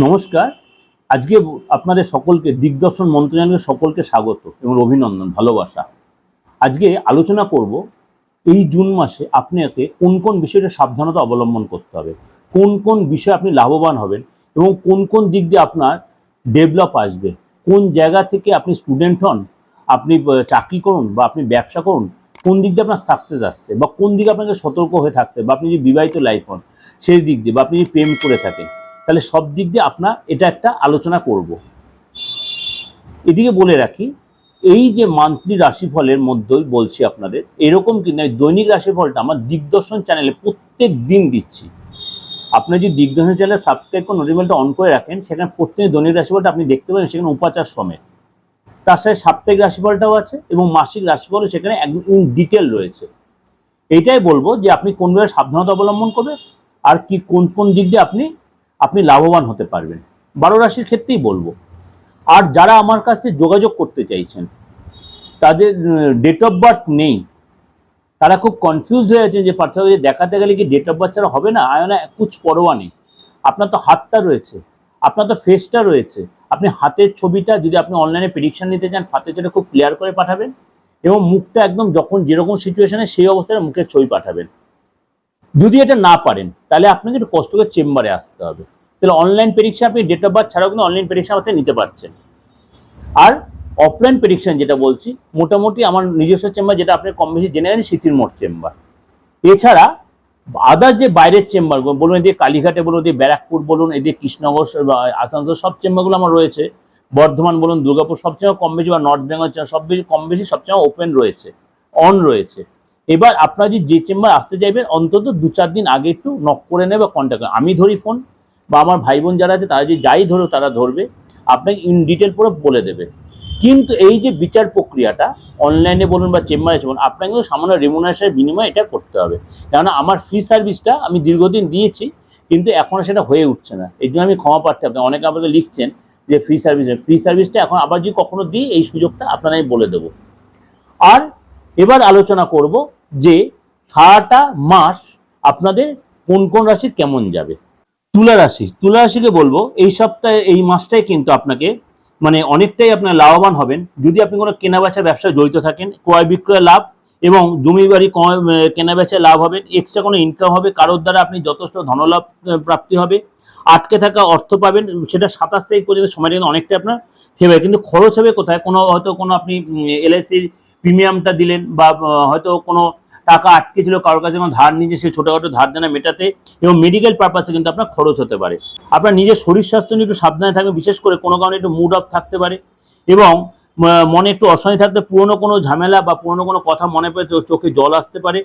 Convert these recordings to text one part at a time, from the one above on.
নমস্কার। আজকে আপনাদের সকলকে, দিগদর্শন মন্ত্রণালয়ের সকলকে স্বাগত এবং অভিনন্দন, ভালোবাসা। আজকে আলোচনা করব, এই জুন মাসে আপনাকে কোন কোন বিষয়টা সাবধানতা অবলম্বন করতে হবে, কোন কোন বিষয়ে আপনি লাভবান হবেন এবং কোন কোন দিক দিয়ে আপনার ডেভেলপ আসবে, কোন জায়গা থেকে আপনি স্টুডেন্ট হন, আপনি চাকরি করুন বা আপনি ব্যবসা করুন, কোন দিক দিয়ে আপনার সাকসেস আসছে বা কোন দিকে আপনাকে সতর্ক হয়ে থাকতে বা আপনি যদি বিবাহিত লাইফ হন, সেই দিক দিয়ে বা আপনি যদি প্রেম করে থাকেন। তাহলে সব দিক দিয়ে আপনার এটা একটা আলোচনা করব। এদিকে বলে রাখি, এই যে মান্থলি রাশিফলের মধ্যেই বলছি আপনাদের, এরকম কিন্তু এই দৈনিক রাশিফলটা আমার দিগদর্শন চ্যানেলে প্রত্যেক দিন দিচ্ছি। আপনি যদি দিগদর্শন চ্যানেল সাবস্ক্রাইব করে নোটিফিকেশনটা অন করে রাখেন, সেখানে প্রত্যেক দৈনিক রাশিফলটা আপনি দেখতে পাবেন, সেখানে উপাচার সমেত। তার সাথে সাপ্তাহিক রাশিফলটাও আছে এবং মাসিক রাশিফলও সেখানে একদম ডিটেল রয়েছে। এইটাই বলব যে আপনি কোনভাবে সাবধানতা অবলম্বন করবেন, আর কি কোন কোন দিক দিয়ে আপনি আপনি লাভবান হতে পারবেন। বারো রাশির ক্ষেত্রেই বলব। আর যারা আমার কাছে যোগাযোগ করতে চাইছেন, তাদের ডেট অফ বার্থ নেই। তারা খুব কনফিউজ হয়ে আছে যে পার্থক্য দেখাতে গেলে কি ডেট অফ বার্থ ছাড়া হবে না? আয়না, কুছ পরোয়া নেই। আপনার তো হাতটা রয়েছে। আপনার তো ফেসটা রয়েছে। আপনি হাতের ছবিটা যদি আপনি অনলাইনে প্রেডিকশন নিতে চান হাতের ছবিটা খুব ক্লিয়ার করে পাঠাবেন এবং মুখটা একদম যখন যেরকম সিচুয়েশনে সেই অবস্থায় মুখের ছবি পাঠাবেন। যদি এটা না পারেন, তাহলে আপনাকে একটু কষ্ট করে চেম্বারে আসতে হবে। তাহলে অনলাইন পরীক্ষা আপনি ডেট অফ বার্থ ছাড়াও কিন্তু অনলাইন পরীক্ষা আমাদের নিতে পারছেন। আর অফলাইন প্রেডিকশন যেটা বলছি, মোটামুটি আমার নিজস্ব চেম্বার যেটা আপনি কম বেশি জেনে গেছেন সিটির মোড় চেম্বার। এছাড়া আদার যে বাইরের চেম্বার, বলুন এদিকে কালীঘাটে বলুন, এদিকে ব্যারাকপুর বলুন, এদিকে কৃষ্ণনগর আসানসোল, সব চেম্বারগুলো আমার রয়েছে। বর্ধমান বলুন, দুর্গাপুর সব কম বেশি বা নর্থ বেঙ্গল সব বেশি কম বেশি সব ওপেন রয়েছে অন রয়েছে। এবার আপনারা যে চেম্বার আসতে চাইবেন, অন্তত দু চার দিন আগে একটু নক করে নেবে কন্ট্যাক্ট আমি ধরি ফোন বা আমার ভাই বোন যারা আছে, তারা যদি যাই ধরো তারা ধরবে, আপনাকে ইন ডিটেল পুরো বলে দেবে। কিন্তু এই যে বিচার প্রক্রিয়াটা অনলাইনে বলুন বা চেম্বারে বলুন, আপনাকে কিন্তু সামান্য রেমুনারেশনের বিনিময়ে এটা করতে হবে। কেননা আমার ফ্রি সার্ভিসটা আমি দীর্ঘদিন দিয়েছি, কিন্তু এখন সেটা হয়ে উঠছে না। এই জন্য আমি ক্ষমা পাচ্ছি আপনি অনেকে আমাকে লিখছেন যে ফ্রি সার্ভিস ফ্রি সার্ভিসটা এখন আবার যদি কখনো দিই, এই সুযোগটা আপনারা আমি বলে দেবো। আর এবার আলোচনা করব যে সারাটা মাস আপনাদের কোন কোন রাশি কেমন যাবে? তুলা রাশি, তুলা রাশিকে বলব, এই সপ্তাহে, এই মাসটাই কিন্তু আপনাকে মানে অনেকটাই আপনার লাভবান হবেন। যদি আপনি কোনো কেনাবেচা ব্যবসায় জড়িত থাকেন, ক্রয় বিক্রয় লাভ এবং জমি বাড়ি কেনাবেচায় লাভ হবেন এক্সট্রা কোনো ইনকাম হবে, কারোর দ্বারা আপনি যথেষ্ট ধনলাভ প্রাপ্তি হবে, আটকে থাকা অর্থ পাবেন, সেটা সাতাশ তারিখ পর্যন্ত সময়টা কিন্তু অনেকটা আপনার ফেভার কিন্তু খরচ হবে কোথায়? কোনো, হয়তো কোনো আপনি এলআইসির প্রিমিয়ামটা দিলেন বা, হয়তো কোনো টাকা আটকে ছিল, কারোর কাছে কোনো ধার নিয়ে সে ছোটোখাটো ধার দেনা মেটাতে এবং মেডিকেল পারপাসে কিন্তু আপনার খরচ হতে পারে। আপনার নিজের শরীর স্বাস্থ্য নিয়ে একটু সাবধানে থাকবে বিশেষ করে কোনো কারণে একটু মুড অফ থাকতে পারে এবং মনে একটু অশান্তি থাকতে, পুরনো কোনো ঝামেলা বা পুরনো কোনো কথা মনে পড়ে চোখে জল আসতে পারে।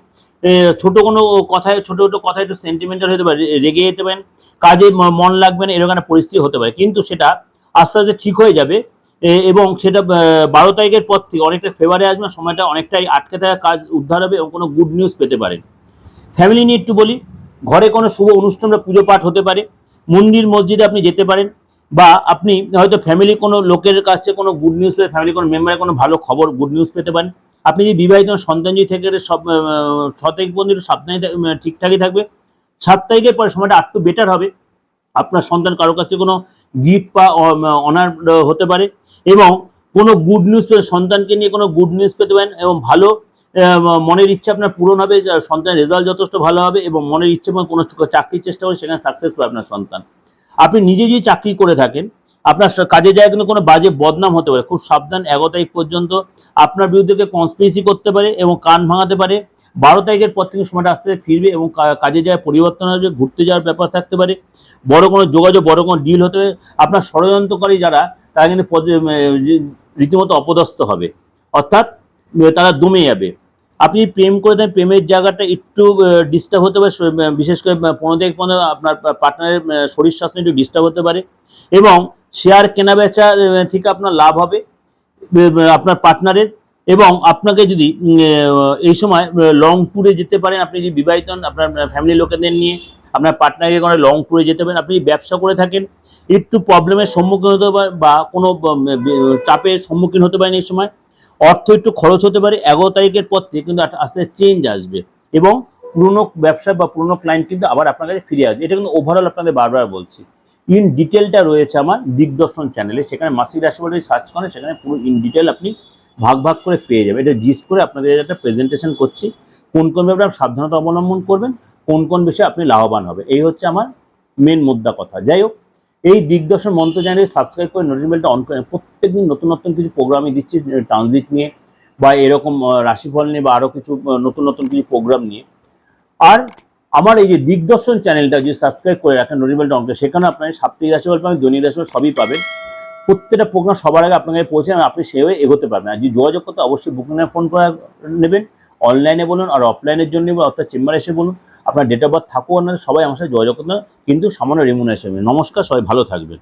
ছোট কোনো কথায়, ছোট ছোট কথায় একটু সেন্টিমেন্টাল হতে পারে রেগে যেতে পারেন, কাজে মন লাগবে না, এরকম একটা পরিস্থিতি হতে পারে। কিন্তু সেটা আস্তে আস্তে ঠিক হয়ে যাবে। এবং সেটা বারো তারিখের পর থেকে অনেকটা ফেভারে আসবে সময়টা অনেকটাই আটকে থাকা কাজ উদ্ধার হবে এবং কোনো গুড নিউজ পেতে পারেন ফ্যামিলি নিয়ে একটু বলি, ঘরে কোনো শুভ অনুষ্ঠান বা পুজো পাঠ হতে পারে, মন্দির মসজিদে আপনি যেতে পারেন, বা আপনি হয়তো ফ্যামিলি কোনো লোকের কাছে কোনো গুড নিউজ পেয়ে ফ্যামিলি কোনো মেম্বারের কোনো ভালো খবর গুড নিউজ পেতে পারেন। আপনি যদি বিবাহিত সন্তান যদি থেকে সব ছ তারিখ পর্যন্ত একটু সাবধানে ঠিকঠাকই থাকবে। সাত তারিখের পরে সময়টা আরেকটু বেটার হবে। আপনার সন্তান কারোর কাছে কোনো গিফট বা অনার হতে পারে এবং কোনো গুড নিউজ সন্তানকে নিয়ে কোনো গুড নিউজ পেতে পারেন এবং ভালো মনের ইচ্ছা আপনার পূরণ হবে সন্তানের রেজাল্ট যথেষ্ট ভালো হবে এবং মনের ইচ্ছে এবং কোনো চাকরির চেষ্টা করে সেখানে সাকসেস পাবে আপনার সন্তান। আপনি নিজে যদি চাকরি করে থাকেন, আপনার কাজে যায় কিন্তু কোনো বাজে বদনাম হতে পারে। খুব সাবধান, এগারো তারিখ পর্যন্ত আপনার বিরুদ্ধে কনস্পিরেসি করতে পারে এবং কান ভাঙাতে পারে। বারো তারিখের পর থেকে সময়টা আস্তে আস্তে ফিরবে এবং কাজে যায় পরিবর্তন হবে ঘুরতে যাওয়ার ব্যাপার থাকতে পারে। বড় কোনো যোগাযোগ বড় কোনো ডিল হতে আপনার ষড়যন্ত্রকারী যারা তারা কিন্তু রীতিমতো অপদস্থ হবে। অর্থাৎ তারা দমে যাবে। আপনি প্রেম করে দেন প্রেমের জায়গাটা একটু ডিস্টার্ব হতে পারে বিশেষ করে পনেরো থেকে পনেরো আপনার পার্টনারের শরীর স্বাস্থ্য একটু ডিস্টার্ব হতে পারে এবং শেয়ার কেনাবেচা আহ, থেকে আপনার লাভ হবে। আপনার পার্টনারের এবং আপনাকে যদি এই সময় লং ট্যুরে যেতে পারেন, আপনি যদি বিবাহিত হন, আপনার ফ্যামিলি লোকেদের নিয়ে, আপনার পার্টনারকে কোনো লং ট্যুরে যেতে পারেন, আপনি ব্যবসা করে থাকেন, একটু প্রবলেমের সম্মুখীন হতে পারে বা কোনো চাপের সম্মুখীন হতে পারেন এই সময়, অর্থ একটু খরচ হতে পারে, এগারো তারিখের পর থেকে কিন্তু আস্তে চেঞ্জ আসবে এবং পুরনো ব্যবসা বা পুরনো ক্লায়েন্ট কিন্তু আবার আপনার কাছে ফিরে আসবে। এটা কিন্তু ওভারঅল আপনাদের বারবার বলছি। ইন ডিটেলটা রয়েছে আমার দিগদর্শন চ্যানেলে সেখানে মাসিক রাশি বলে সার্চ করেন, সেখানে পুরো ইন ডিটেল আপনি ভাগ ভাগ করে পেয়ে যাবে। এটা জিস্ট করে আপনাদের একটা প্রেজেন্টেশন করছি। কোন কোন ব্যাপারে সাবধানতা অবলম্বন করবেন, কোন কোন বিষয়ে আপনি লাভবান হবে এই হচ্ছে আমার মেন মুদ্রা কথা। যাই হোক, এই দিগদর্শন মন্ত্র চ্যানেলে সাবস্ক্রাইব করে নোটিফিকেশনটা অন করেন প্রত্যেকদিন নতুন নতুন কিছু প্রোগ্রামই দিচ্ছি ট্রানজিট নিয়ে বা এরকম রাশিফল নিয়ে বা আরও কিছু নতুন নতুন কিছু প্রোগ্রাম নিয়ে। আর আমার এই যে দিগদর্শন চ্যানেলটা যে সাবস্ক্রাইব করে রাখেন নোটিফিকেশনটা অন করে, সেখানে আপনার সাপ্তাহিক রাশিফল পাবেন, দৈনিক রাশিফল সবই পাবেন। প্রত্যেকটা প্রোগ্রাম সবার আগে আপনাকে পৌঁছে আপনি সেভাবে এগোতে পারবেন আর যদি যোগাযোগ করতে অবশ্যই বুকিং ফোন করে নেবেন। অনলাইনে বলুন আর অফলাইনের জন্য অর্থাৎ চেম্বারে এসে বলুন, আপনার ডেট অফ বার্থ থাকুক না সবাই আমার সাথে যোগাযোগ করতে কিন্তু সামান্য রেমুনারেশন নমস্কার, সবাই ভালো থাকবেন।